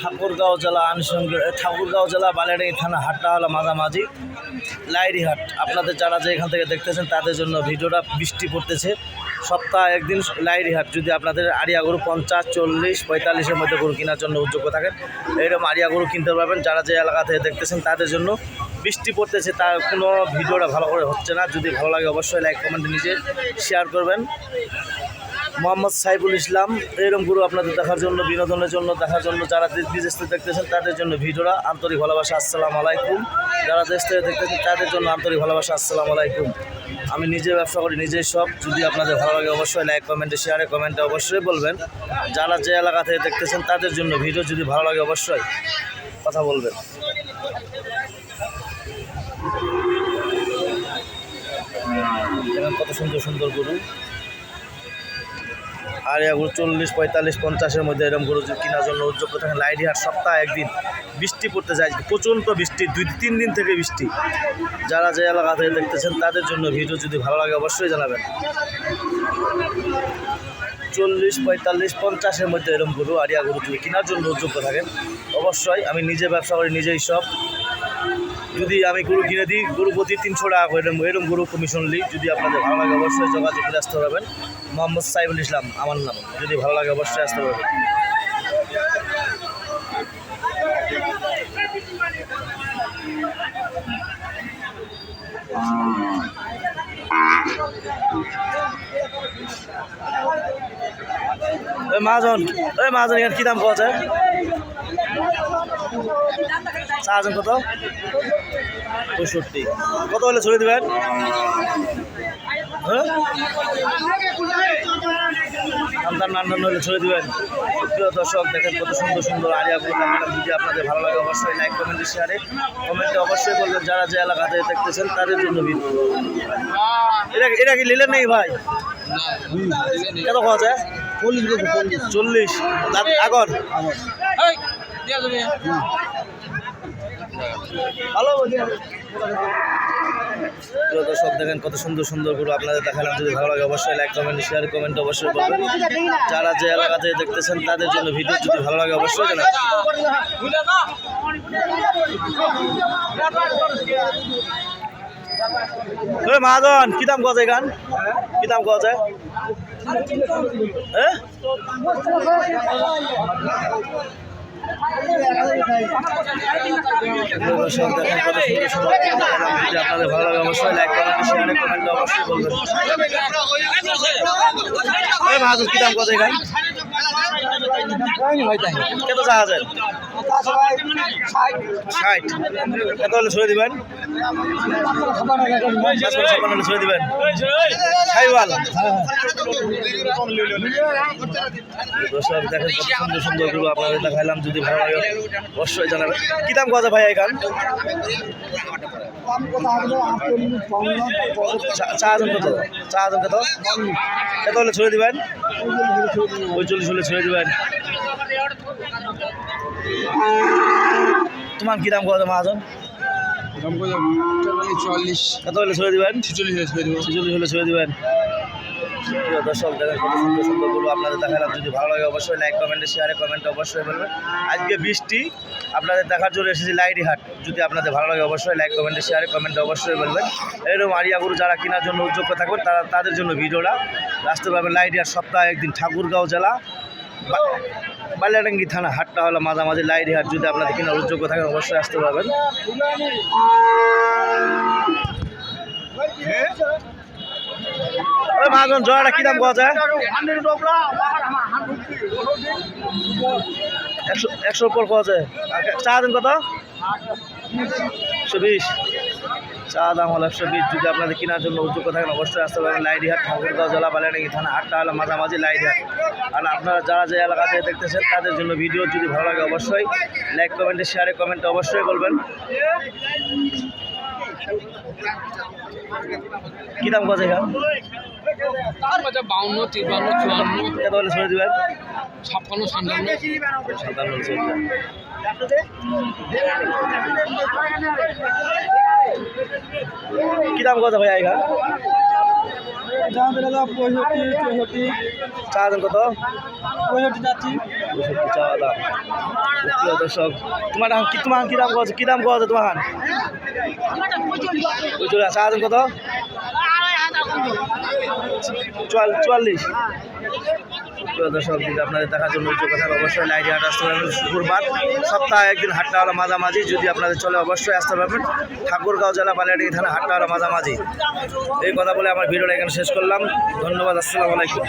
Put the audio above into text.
ঠাকুরগাঁও জেলা আনুষঙ্গিক ঠাকুরগাঁও জেলা বালিয়াডাঙ্গি থানা হাটটা হলো মাঝামাঝি লাইরি হাট আপনাদের যারা যে এখান থেকে দেখতেছেন, তাদের জন্য ভিডিওটা বৃষ্টি পড়তেছে। সপ্তাহে একদিন লাইরি হাট যদি আপনাদের আড়িয়া গরু পঞ্চাশ, চল্লিশ, পঁয়তাল্লিশের মধ্যে গরু কেনার জন্য উদ্যোগ থাকেন এইরকম আড়িয়া গরু কিনতে পারবেন। যারা যে এলাকা থেকে দেখতেছেন, তাদের জন্য বৃষ্টি পড়তেছে তার কোনো ভিডিওটা ভালো করে হচ্ছে না। যদি ভালো লাগে, অবশ্যই লাইক কমেন্টে নিজে শেয়ার করবেন। মোহাম্মদ সাইফুল ইসলাম। এরকম গুরু আপনাদের দেখার জন্য, বিনোদনের জন্য, দেখার জন্য যারা দেশ বিদেশ থেকে দেখতেছেন, তাদের জন্য ভিডিওরা আন্তরিক ভালোবাসা, আসসালামু আলাইকুম। যারা দেশ থেকে দেখতেছেন, তাদের জন্য আন্তরিক ভালোবাসা, আসসালামু আলাইকুম। আমি নিজে ব্যবসা করি, নিজেই সব। যদি আপনাদের ভালো লাগে অবশ্যই লাইক কমেন্টে শেয়ারে কমেন্টে অবশ্যই বলবেন। যারা যে এলাকা থেকে দেখতেছেন, তাদের জন্য ভিডিও যদি ভালো লাগে অবশ্যই কথা বলবেন। কত সুন্দর সুন্দর গরু আর এগুলো চল্লিশ, পঁয়তাল্লিশ, পঞ্চাশের মধ্যে এরকম গরু কেনার জন্য উদ্যোগ থাকেন লাইট হাট সপ্তাহে একদিন বৃষ্টি পড়তে যায় প্রচণ্ড বৃষ্টি, দুই তিন দিন থেকে বৃষ্টি। যারা যে এলাকা থেকে দেখতেছেন, তাদের জন্য ভিডিও যদি ভালো লাগে, অবশ্যই জানাবেন। চল্লিশ, পঁয়তাল্লিশ, পঞ্চাশের মধ্যে এরকম গরু আরিয়া গরু যদি কেনার জন্য উদ্যোগ থাকেন, অবশ্যই আমি নিজে ব্যবসা করি, নিজেই সব। যদি আমি গরু কিনে দিই, গরু প্রতি তিনশো টাকা করে এরকম গরু কমিশন নিই। যদি আপনাদের ভালো লাগে, অবশ্যই যোগাযোগ করে আসতে পারবেন। মোহাম্মদ সাইফুল ইসলাম, আমার নাম। যদি ভালো লাগে, অবশ্যই আসতে পারবেন। ওই মহাজন ওই মহাজন, এখানে কী দাম পাওয়া যায় চারজন কত? পঁয়ষট্টি। কত হলে ছড়িয়ে দেবেন? হ্যাঁ? সন্তান নান্দান হলে ছড়িয়ে দেবেন। প্রিয় দর্শক দেখেন কত সুন্দর সুন্দর আরিয়াগুলো দেখালাম যদি আপনাদের ভালো লাগে অবশ্যই লাইক কমেন্টে শেয়ারে কমেন্টে অবশ্যই বলবেন যারা যে এলাকাতে দেখতেছেন তাদের জন্য ভিডিও এটা এটা কি নিলেন নেই ভাই? কত যায় চল্লিশ দাঁত আগর? দর্শক দেখেন কত সুন্দর সুন্দর গরু আপনাদের দেখালাম। যদি ভালো লাগে অবশ্যই লাইক কমেন্ট শেয়ার কমেন্ট অবশ্যই করবেন। যারা যে এলাকা থেকে দেখতেছেন তাদের জন্য ভিডিও যদি ভালো লাগে অবশ্যই জানাবেন। মহাজন কি দাম কথা গান? কি দাম যায়? হ্যাঁ? কত আপনাদের ভালো লাগে অবশ্যই লাইক করেন শেয়ারে কমেন্ট অবশ্যই বলবেন ভাগ কি দাম কথা গান কত চা আছে ষাট। কত হলে দিবেন? ছাপ্পান্ন হলে ছড়ে দিবেন। সাইওয়াল। সুন্দর সুন্দরগুলো আপনাদের দেখাইলাম, যদি ভালো লাগে অবশ্যই জানাবেন। কি দাম কথা ভাই এখান? চা- চা আজন কত? চা আজন কত? কত হলে ছড়ে দিবেন? পঁয়চল্লিশ হলে ছড়ে দিবেন। তোমার কি দাম কত মহাজন? চল্লিশ। কত হলে ছড়ে দিবেন? ছিচল্লিশ দেবো। ছেচল্লিশ হলে ছড়ে দিবেন। প্রিয় দর্শক দেখেন কত সুন্দর আপনাদের দেখালাম যদি ভালো লাগে অবশ্যই লাইক কমেন্টে শেয়ারে কমেন্টে অবশ্যই বলবেন। আজকে বৃষ্টি আপনাদের দেখার জন্য এসেছি লাইরি হাট যদি আপনাদের ভালো লাগে অবশ্যই লাইক কমেন্টে শেয়ারে কমেন্টে অবশ্যই বলবেন। এরকম আরিয়া গরু যারা কেনার জন্য উদ্যোগ থাকবেন তারা তাদের জন্য ভিডিওটা। আসতে পারবেন লাইরি হাট সপ্তাহে একদিন ঠাকুরগাঁও জেলা বালিয়াডাঙ্গি থানা, হাটটা হলো মাঝামাঝি লাইরি হাট। যদি আপনাদের কেনার উদ্যোগ থাকেন অবশ্যই আসতে পারবেন। ওই মাজন জয়াটা কি দাম পাওয়া যায়? একশো, একশোর পর পাওয়া যায়। দাম কত? একশো বিশ চা দাম হলো একশো বিশ। যদি আপনাদের কেনার জন্য উদ্যোগ থাকেন, অবশ্যই আসতে পারেন লাইডিহাট, ঠাকুরগাঁও জেলা বালিয়াডাঙ্গি থানা, আটটা হলো মাঝামাঝি লাইডিহাট। আর আপনারা যারা যে এলাকা থেকে দেখতেছেন, তাদের জন্য ভিডিও যদি ভালো লাগে, অবশ্যই লাইক কমেন্টে শেয়ারে কমেন্টে অবশ্যই বলবেন। কী দাম এখান বাউন্ন তিপ্পান্ন চুয়ান্ন। কত হলে ছেড়ে দেবেন? ছাপ্পান্ন সাতান্ন দেবেন। কি দাম কত ভাই এখান পঁয়ষট্টি চৌষট্টি চা দাম কত? পঁয়ষট্টি যাচ্ছি পঁয়ষট্টি চাওয়া দাম। দর্শক, তোমার দাম কি তোমার কি দাম কত কি দাম তোমার পঁয়ষট্টি। চা দাম কত? চুয়াল- চুয়াল্লিশ। প্রিয় দর্শক, যদি আপনাদের দেখার জন্য উচ্চ কথা অবশ্যই লাইটি হাট আসতে পারবেন। শুক্রবার সপ্তাহে একদিন হাটটা হলো মাঝামাঝি। যদি আপনাদের চলে, অবশ্যই আসতে পারবেন। ঠাকুরগাঁও জেলা বালিয়াটি থানা হাটটা হলো মাঝামাঝি। এই কথা বলে আমার ভিডিওটা এখানে শেষ করলাম। ধন্যবাদ, আসসালামু আলাইকুম।